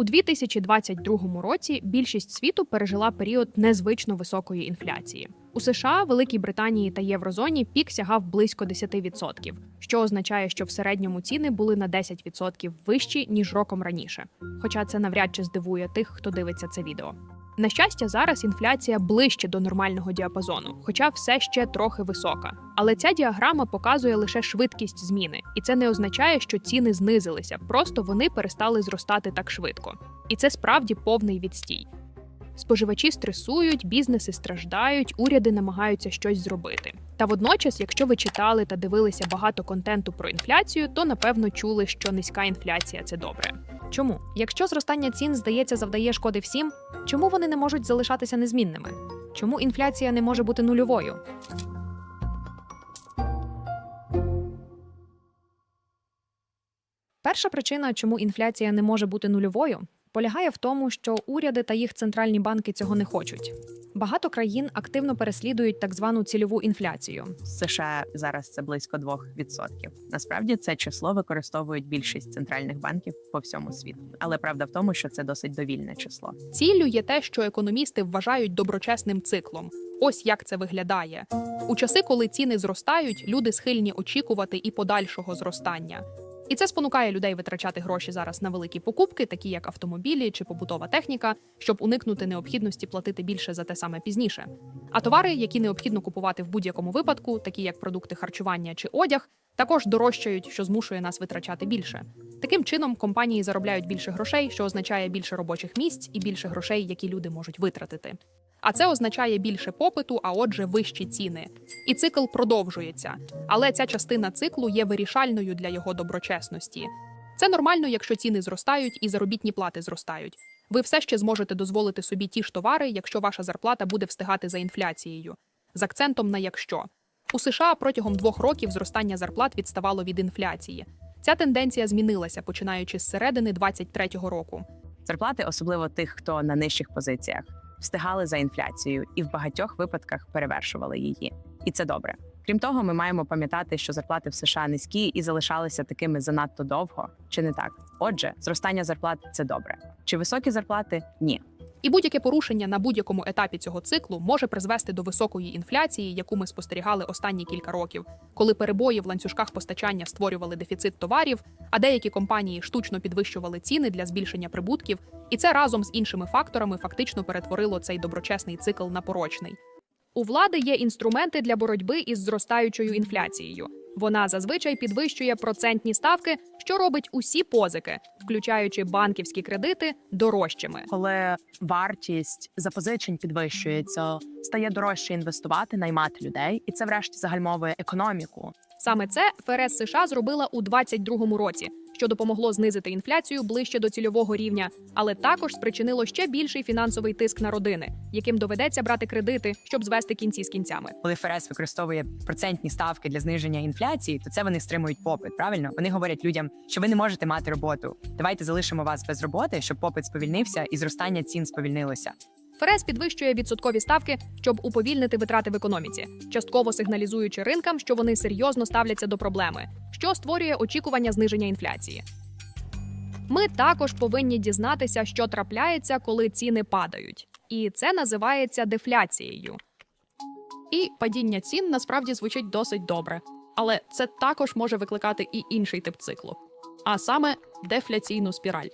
У 2022 році більшість світу пережила період незвично високої інфляції. У США, Великій Британії та Єврозоні пік сягав близько 10%, що означає, що в середньому ціни були на 10% вищі ніж роком раніше. Хоча це навряд чи здивує тих, хто дивиться це відео. На щастя, зараз інфляція ближче до нормального діапазону, хоча все ще трохи висока. Але ця діаграма показує лише швидкість зміни, і це не означає, що ціни знизилися, просто вони перестали зростати так швидко. І це справді повний відстій. Споживачі стресують, бізнеси страждають, уряди намагаються щось зробити. Та водночас, якщо ви читали та дивилися багато контенту про інфляцію, то напевно чули, що низька інфляція це добре. Чому? Якщо зростання цін, здається, завдає шкоди всім, чому вони не можуть залишатися незмінними? Чому інфляція не може бути нульовою? Перша причина, чому інфляція не може бути нульовою, полягає в тому, що уряди та їх центральні банки цього не хочуть. Багато країн активно переслідують так звану цільову інфляцію. США зараз це близько 2%. Насправді це число використовують більшість центральних банків по всьому світу. Але правда в тому, що це досить довільне число. Ціллю є те, що економісти вважають доброчесним циклом. Ось як це виглядає. У часи, коли ціни зростають, люди схильні очікувати і подальшого зростання. І це спонукає людей витрачати гроші зараз на великі покупки, такі як автомобілі чи побутова техніка, щоб уникнути необхідності платити більше за те саме пізніше. А товари, які необхідно купувати в будь-якому випадку, такі як продукти харчування чи одяг, також дорожчають, що змушує нас витрачати більше. Таким чином, компанії заробляють більше грошей, що означає більше робочих місць і більше грошей, які люди можуть витратити. А це означає більше попиту, а отже, вищі ціни. І цикл продовжується. Але ця частина циклу є вирішальною для його доброчесності. Це нормально, якщо ціни зростають і заробітні плати зростають. Ви все ще зможете дозволити собі ті ж товари, якщо ваша зарплата буде встигати за інфляцією. З акцентом на якщо. У США протягом двох років зростання зарплат відставало від інфляції. Ця тенденція змінилася, починаючи з середини 23-го року. Зарплати, особливо тих, хто на нижчих позиціях, встигали за інфляцією і в багатьох випадках перевершували її. І це добре. Крім того, ми маємо пам'ятати, що зарплати в США низькі і залишалися такими занадто довго, чи не так? Отже, зростання зарплат це добре. Чи високі зарплати? Ні. І будь-яке порушення на будь-якому етапі цього циклу може призвести до високої інфляції, яку ми спостерігали останні кілька років, коли перебої в ланцюжках постачання створювали дефіцит товарів, а деякі компанії штучно підвищували ціни для збільшення прибутків, і це разом з іншими факторами фактично перетворило цей доброчесний цикл на порочний. У влади є інструменти для боротьби із зростаючою інфляцією. Вона зазвичай підвищує процентні ставки, що робить усі позики, включаючи банківські кредити, дорожчими. Коли вартість запозичень підвищується, стає дорожче інвестувати, наймати людей, і це врешті загальмовує економіку. Саме це ФРС США зробила у 2022 році, що допомогло знизити інфляцію ближче до цільового рівня, але також спричинило ще більший фінансовий тиск на родини, яким доведеться брати кредити, щоб звести кінці з кінцями. Коли ФРС використовує процентні ставки для зниження інфляції, то це вони стримують попит. Правильно вони говорять людям, що ви не можете мати роботу. Давайте залишимо вас без роботи, щоб попит сповільнився і зростання цін сповільнилося. ФРС підвищує відсоткові ставки, щоб уповільнити витрати в економіці, частково сигналізуючи ринкам, що вони серйозно ставляться до проблеми, що створює очікування зниження інфляції. Ми також повинні дізнатися, що трапляється, коли ціни падають, і це називається дефляцією. І падіння цін насправді звучить досить добре, але це також може викликати і інший тип циклу, а саме дефляційну спіраль.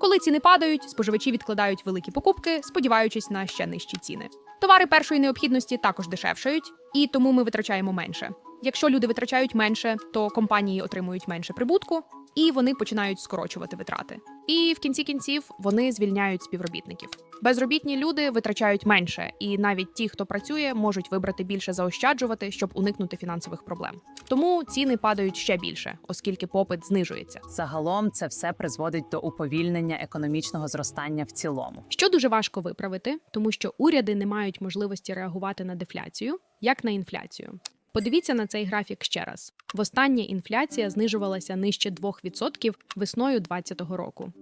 Коли ціни падають, споживачі відкладають великі покупки, сподіваючись на ще нижчі ціни. Товари першої необхідності також дешевшають, і тому ми витрачаємо менше. Якщо люди витрачають менше, то компанії отримують менше прибутку, і вони починають скорочувати витрати. І в кінці кінців вони звільняють співробітників. Безробітні люди витрачають менше, і навіть ті, хто працює, можуть вибрати більше заощаджувати, щоб уникнути фінансових проблем. Тому ціни падають ще більше, оскільки попит знижується. Загалом це все призводить до уповільнення економічного зростання в цілому. Що дуже важко виправити, тому що уряди не мають можливості реагувати на дефляцію, як на інфляцію. Подивіться на цей графік ще раз. Востаннє інфляція знижувалася нижче 2% весною 2020 року.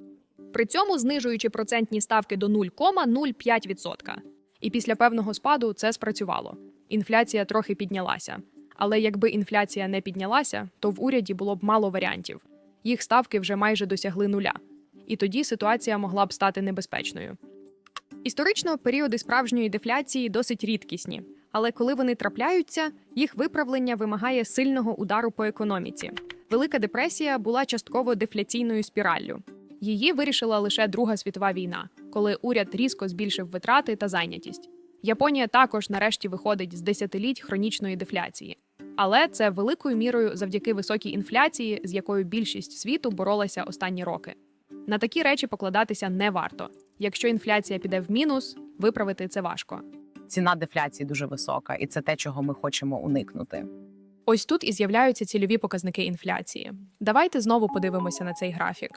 При цьому знижуючи процентні ставки до 0,05%. І після певного спаду це спрацювало. Інфляція трохи піднялася. Але якби інфляція не піднялася, то в уряді було б мало варіантів. Їх ставки вже майже досягли нуля. і тоді ситуація могла б стати небезпечною. Історично періоди справжньої дефляції досить рідкісні, але коли вони трапляються, їх виправлення вимагає сильного удару по економіці. Велика депресія була частково дефляційною спіраллю. Її вирішила лише Друга світова війна, коли уряд різко збільшив витрати та зайнятість. Японія також нарешті виходить з десятиліть хронічної дефляції. Але це великою мірою завдяки високій інфляції, з якою більшість світу боролася останні роки. На такі речі покладатися не варто. Якщо інфляція піде в мінус, виправити це важко. Ціна дефляції дуже висока, і це те, чого ми хочемо уникнути. Ось тут і з'являються цільові показники інфляції. Давайте знову подивимося на цей графік.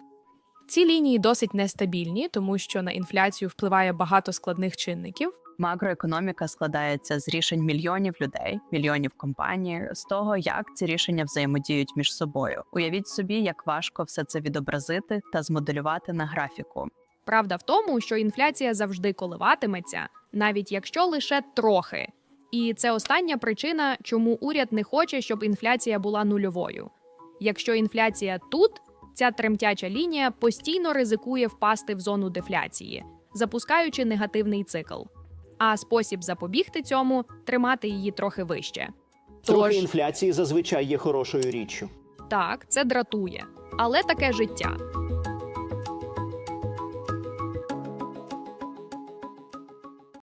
Ці лінії досить нестабільні, тому що на інфляцію впливає багато складних чинників. Макроекономіка складається з рішень мільйонів людей, мільйонів компаній, з того, як ці рішення взаємодіють між собою. Уявіть собі, як важко все це відобразити та змоделювати на графіку. Правда в тому, що інфляція завжди коливатиметься, навіть якщо лише трохи. І це остання причина, чому уряд не хоче, щоб інфляція була нульовою. Якщо інфляція тут, ця тремтяча лінія постійно ризикує впасти в зону дефляції, запускаючи негативний цикл. А спосіб запобігти цьому тримати її трохи вище. Трохи Тож, інфляції зазвичай є хорошою річчю. так, це дратує, але таке життя.